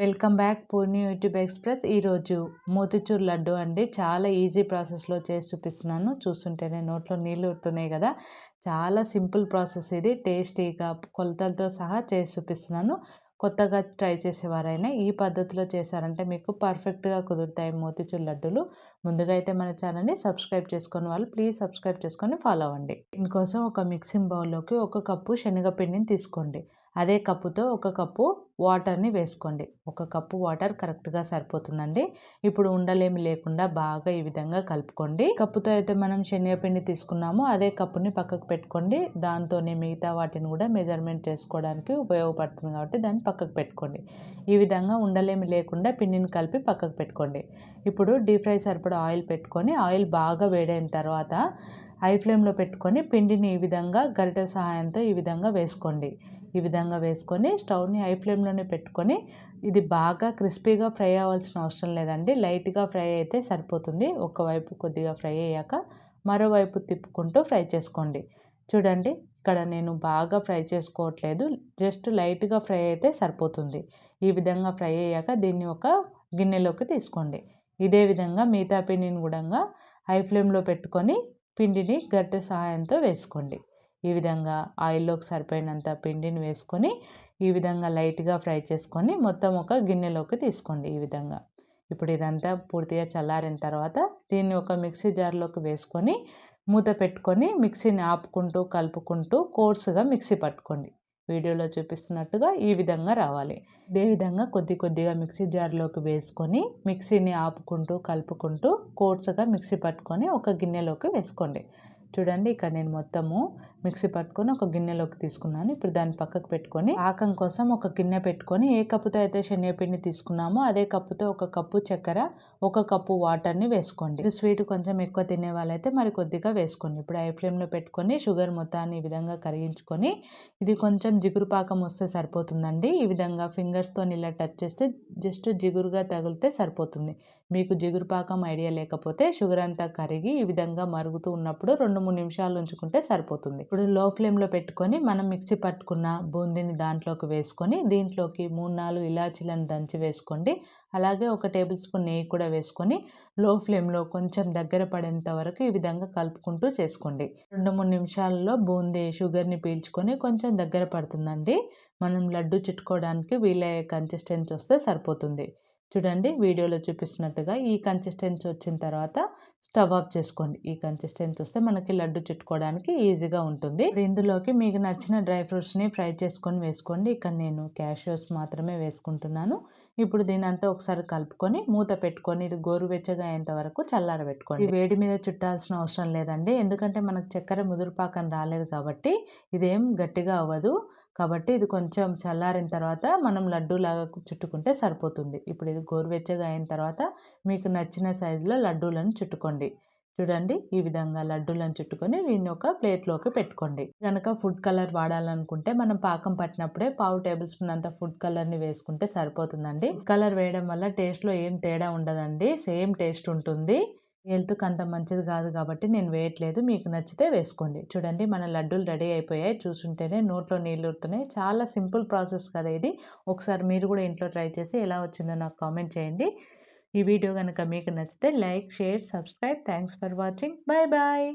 Welcome back Purni YouTube Express. ఈరోజు మోతిచూర్ లడ్డు అండి. చాలా ఈజీ ప్రాసెస్లో చేసి చూపిస్తున్నాను. చూస్తుంటేనే నోట్లో నీళ్ళు ఉడుతున్నాయి కదా. చాలా సింపుల్ ప్రాసెస్ ఇది. టేస్టీగా కొలతలతో సహా చేసి చూపిస్తున్నాను. కొత్తగా ట్రై చేసేవారైనా ఈ పద్ధతిలో చేశారంటే మీకు పర్ఫెక్ట్గా కుదురుతాయి మోతిచూర్ లడ్డులు. ముందుగా అయితే మన ఛానల్ని సబ్స్క్రైబ్ చేసుకుని వాళ్ళు ప్లీజ్ సబ్స్క్రైబ్ చేసుకొని ఫాలో అవ్వండి. దీనికోసం ఒక మిక్సింగ్ బౌల్లోకి ఒక కప్పు శనగపిండిని తీసుకోండి. అదే కప్పుతో ఒక కప్పు వాటర్ని వేసుకోండి. ఒక కప్పు వాటర్ కరెక్ట్గా సరిపోతుందండి. ఇప్పుడు ఉండలేమి లేకుండా బాగా ఈ విధంగా కలుపుకోండి. కప్పుతో అయితే మనం శనగపిండి తీసుకున్నామో. అదే కప్పుని పక్కకు పెట్టుకోండి. దాంతోనే మిగతా వాటిని కూడా మెజర్మెంట్ చేసుకోవడానికి ఉపయోగపడుతుంది కాబట్టి దాన్ని పక్కకు పెట్టుకోండి. ఈ విధంగా ఉండలేమి లేకుండా పిండిని కలిపి పక్కకు పెట్టుకోండి. ఇప్పుడు డీప్ ఫ్రై సరిపడా ఆయిల్ పెట్టుకొని ఆయిల్ బాగా వేడైన తర్వాత హై ఫ్లేమ్లో పెట్టుకొని పిండిని ఈ విధంగా గరిటె సహాయంతో ఈ విధంగా వేసుకోండి. ఈ విధంగా వేసుకొని స్టవ్ని హై ఫ్లేమ్లోనే పెట్టుకొని ఇది బాగా క్రిస్పీగా ఫ్రై అవ్వాల్సిన అవసరం లేదండి. లైట్గా ఫ్రై అయితే సరిపోతుంది. ఒకవైపు కొద్దిగా ఫ్రై అయ్యాక మరోవైపు తిప్పుకుంటూ ఫ్రై చేసుకోండి. చూడండి ఇక్కడ నేను బాగా ఫ్రై చేసుకోవట్లేదు. జస్ట్ లైట్గా ఫ్రై అయితే సరిపోతుంది. ఈ విధంగా ఫ్రై అయ్యాక దీన్ని ఒక గిన్నెలోకి తీసుకోండి. ఇదే విధంగా మిగతా పిండిని కూడా హై ఫ్లేమ్లో పెట్టుకొని పిండిని గట్టె సహాయంతో వేసుకోండి. ఈ విధంగా ఆయిల్లోకి సరిపోయినంత పిండిని వేసుకొని ఈ విధంగా లైట్గా ఫ్రై చేసుకొని మొత్తం ఒక గిన్నెలోకి తీసుకోండి ఈ విధంగా. ఇప్పుడు ఇదంతా పూర్తిగా చల్లారిన తర్వాత దీన్ని ఒక మిక్సీ జార్లోకి వేసుకొని మూత పెట్టుకొని మిక్సీని ఆపుకుంటూ కలుపుకుంటూ కోర్సుగా మిక్సీ పట్టుకోండి. వీడియోలో చూపిస్తున్నట్టుగా ఈ విధంగా రావాలి. అదేవిధంగా కొద్ది కొద్దిగా మిక్సీ జార్లోకి వేసుకొని మిక్సీని ఆపుకుంటూ కలుపుకుంటూ కోట్స్గా మిక్సీ పట్టుకొని ఒక గిన్నెలోకి వేసుకోండి. చూడండి ఇక్కడ నేను మొత్తము మిక్సీ పట్టుకొని ఒక గిన్నెలోకి తీసుకున్నాను. ఇప్పుడు దాన్ని పక్కకు పెట్టుకొని పాకం కోసం ఒక గిన్నె పెట్టుకొని ఏ కప్పుతో అయితే శనగపిండి తీసుకున్నామో అదే కప్పుతో ఒక కప్పు చక్కెర ఒక కప్పు వాటర్ని వేసుకోండి. స్వీట్ కొంచెం ఎక్కువ తినే వాళ్ళైతే మరి కొద్దిగా వేసుకోండి. ఇప్పుడు ఐ ఫ్లేమ్లో పెట్టుకొని షుగర్ మొత్తాన్ని ఈ విధంగా కరిగించుకొని ఇది కొంచెం జిగురు పాకం వస్తే సరిపోతుందండి. ఈ విధంగా ఫింగర్స్తో ఇలా టచ్ చేస్తే జస్ట్ జిగురుగా తగిలితే సరిపోతుంది. మీకు జిగురు పాకం ఐడియా లేకపోతే షుగర్ అంతా కరిగి ఈ విధంగా మరుగుతూ ఉన్నప్పుడు రెండు రెండు మూడు నిమిషాలు ఉంచుకుంటే సరిపోతుంది. ఇప్పుడు లో ఫ్లేమ్లో పెట్టుకొని మనం మిక్సీ పట్టుకున్న బూందీని దాంట్లోకి వేసుకొని దీంట్లోకి మూడు నాలుగు ఇలాచీలను దంచి వేసుకోండి. అలాగే ఒక టేబుల్ స్పూన్ నెయ్యి కూడా వేసుకొని లో ఫ్లేమ్లో కొంచెం దగ్గర పడేంత వరకు ఈ విధంగా కలుపుకుంటూ చేసుకోండి. రెండు మూడు నిమిషాల్లో బూందీ షుగర్ని పీల్చుకొని కొంచెం దగ్గర పడుతుందండి. మనం లడ్డు చుట్టుకోవడానికి వీలయ్యే కన్సిస్టెన్సీ వస్తే సరిపోతుంది. చూడండి వీడియోలో చూపిస్తున్నట్టుగా ఈ కన్సిస్టెన్సీ వచ్చిన తర్వాత స్టవ్ ఆఫ్ చేసుకోండి. ఈ కన్సిస్టెన్సీ వస్తే మనకి లడ్డు చుట్టుకోవడానికి ఈజీగా ఉంటుంది. ఇందులోకి మీకు నచ్చిన డ్రై ఫ్రూట్స్ని ఫ్రై చేసుకొని వేసుకోండి. ఇక్కడ నేను క్యాషియోస్ మాత్రమే వేసుకుంటున్నాను. ఇప్పుడు దీని అంతా ఒకసారి కలుపుకొని మూత పెట్టుకొని ఇది గోరువెచ్చగా అయ్యేంత వరకు చల్లారబెట్టుకోండి ఈ వేడి మీద చుట్టాల్సిన అవసరం లేదండి. ఎందుకంటే మనకు చక్కెర ముదురుపాకం రాలేదు కాబట్టి ఇదేం గట్టిగా అవ్వదు. కాబట్టి ఇది కొంచెం చల్లారిన తర్వాత మనం లడ్డూలాగా చుట్టుకుంటే సరిపోతుంది. ఇప్పుడు ఇది గోరువెచ్చగా అయిన తర్వాత మీకు నచ్చిన సైజులో లడ్డూలను చుట్టుకోండి. చూడండి ఈ విధంగా లడ్డూలను చుట్టుకొని వీటిని ఒక ప్లేట్లోకి పెట్టుకోండి. కనుక ఫుడ్ కలర్ వాడాలనుకుంటే మనం పాకం పట్టినప్పుడే పావు టేబుల్ స్పూన్ అంత ఫుడ్ కలర్ని వేసుకుంటే సరిపోతుందండి. కలర్ వేయడం వల్ల టేస్ట్లో ఏం తేడా ఉండదండి సేమ్ టేస్ట్ ఉంటుంది. హెల్త్కి అంత మంచిది కాదు కాబట్టి నేను వేయట్లేదు. మీకు నచ్చితే వేసుకోండి. చూడండి మన లడ్డూలు రెడీ అయిపోయాయి. చూసుంటేనే నోట్లో నీళ్ళు ఉడుతున్నాయి చాలా సింపుల్ ప్రాసెస్ కదా ఇది. ఒకసారి మీరు కూడా ఇంట్లో ట్రై చేసి ఎలా వచ్చిందో నాకు కామెంట్ చేయండి. ఈ వీడియో కనుక మీకు నచ్చితే like share subscribe. Thanks for watching. Bye bye.